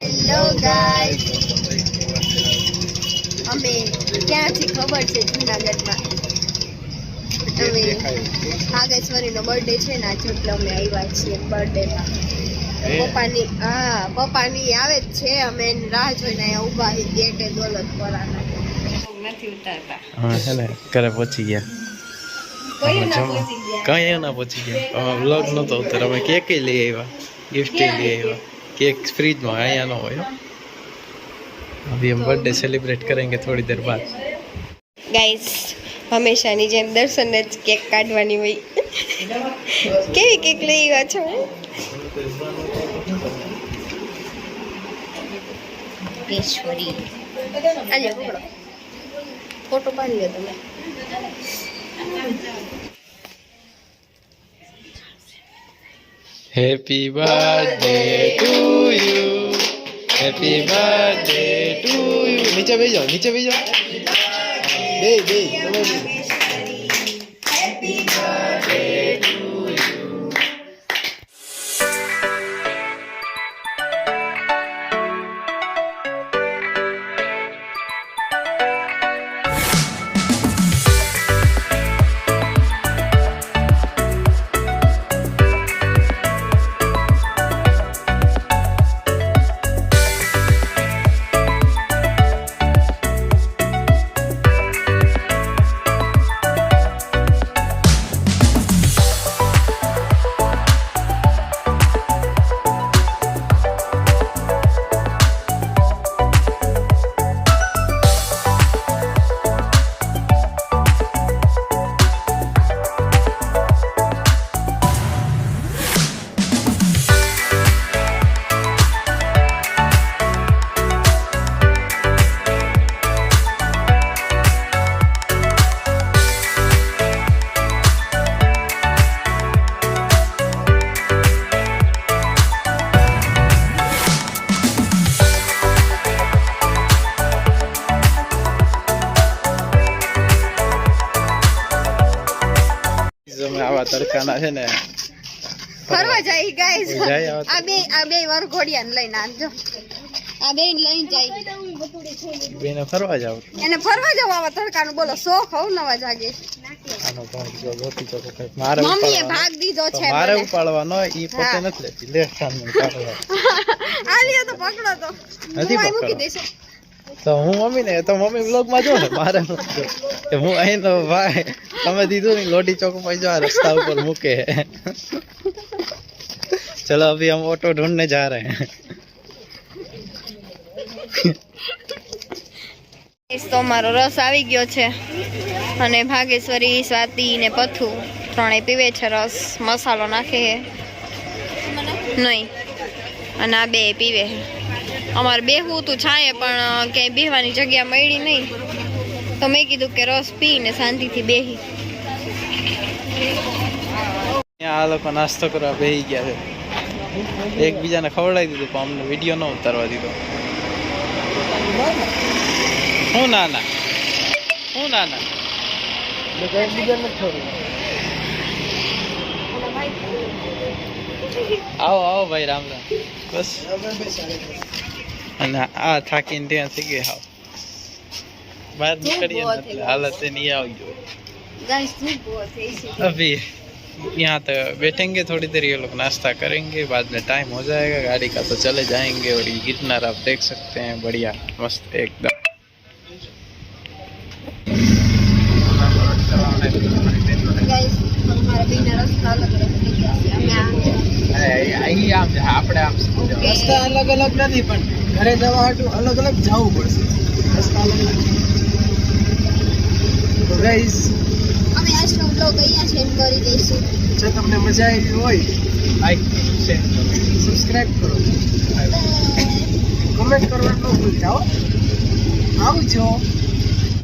Hello guys અમે ક્યાંથી ખબર છે? જુનાગઢમાં. અમે નાગેશ્વરીનો બર્થડે છે ને આજે એટલે અમે આવ્યા છીએ બર્થડેમાં પપ્પાની હા પપ્પાની આવે જ છે. અમે એની રાહ જોઈને અહીંયા ઊભા છીએ ગેટે દોલત પરાના. નથી ઉતારતા. હા છે ને ઘરે પહોંચી ગયા. કયું ના જમવા. પહોંચી ગયા? કઈ ના પહોંચી ગયા. વ્લોગ નતો ઉતર અમે કેક લઈ આવ્યા ગિફ્ટ લઈ આવ્યા. केक फ्रिज में आया ना हो अभी हम बर्थडे सेलिब्रेट करेंगे थोड़ी देर बाद ગાઈસ હંમેશાની જેમ દર્શનને જ કેક કાઢવાની હોય કેવી કેક લઈ ગયા છો ઈશ્વરી આજે પકડો ફોટો પાડી લો તમે Happy birthday to you. Happy birthday to you. નીચે બેજો નીચે બેજો બે બે તમે તડકાના છે ને. ફરવા જાય ગાઈસ આ બે આ બે વરઘોડિયાને લઈને આજો આ બે લઈને જાય. બેને ફરવા જાવ. એને ફરવા જવા આવા તડકાનું. બોલો શોખ હોવ નવા જાગે. મમ્મીએ. ભાગ દીધો છે મારે ઉપાડવાનો ઈ પોતે નથી લેતી. લે સામે. આ લ્યો તો પકડો તો. નથી મૂકી પકડો. તો હું મમ્મીને, તો મમ્મી બ્લોગમાં જો ને મારે કે હું અહીંનો ભાઈ, તમે દીધું ને લોટી ચોકમાં જો રસ્તા ઉપર મૂકે. ચલો, અભી હમ ઓટો ઢૂંઢને જા રહે. તો મારો રસ આવી ગયો છે. અને ભાગેશ્વરી, સ્વાતિ ને પથુ ત્રણે પીવે છે રસ. મસાલો નાખે નહીં. અને આ બે પીવે છે અમારે બેહવું તું છાંયે, પણ ક્યાંય બેહવાની જગ્યા મળી નહીં. તો મેં કીધું કે રસ પીને શાંતિથી બેહી. આ લોકો નાસ્તો કરવા બેહી ગયા છે. એકબીજાને ખવડાવી દીધું, પણ અમને વીડિયો ન ઉતારવા દીધો. હું ના ના હું ના ના આવો આવો ભાઈ, રામ રામ. બસ. અને આ થાકીને ત્યાં થઈ ગઈ હાવ બહાર નીકળીએ ને એટલે હાલત એની આવી ગયો ગાઈસ ધૂપ બહુ થઈ છે अभी यहाँ तो बैठेंगे थोड़ी देर ये लोग नाश्ता करेंगे बाद में टाइम हो जाएगा गाड़ी का तो चले जाएंगे और ये गिरनार आप देख सकते हैं बढ़िया मस्त एकदम ગાઈસ અમારા બેના રસ્તા અલગ અલગ થઈ ગયા છે અમે આ આપણે આમ રસ્તા અલગ અલગ નથી પણ ઘરે જવા હાટું અલગ અલગ જવું પડશે. રસ્તા અલગ અલગ તો ગાઈસ અમે આજનો બ્લોગ અહીંયા કરી દઈશું. જો તમને મજા આવી હોય લાઈક શેર સબસ્ક્રાઇબ કરો. કમેન્ટ કરવાનું ન ભૂલતા આવજો.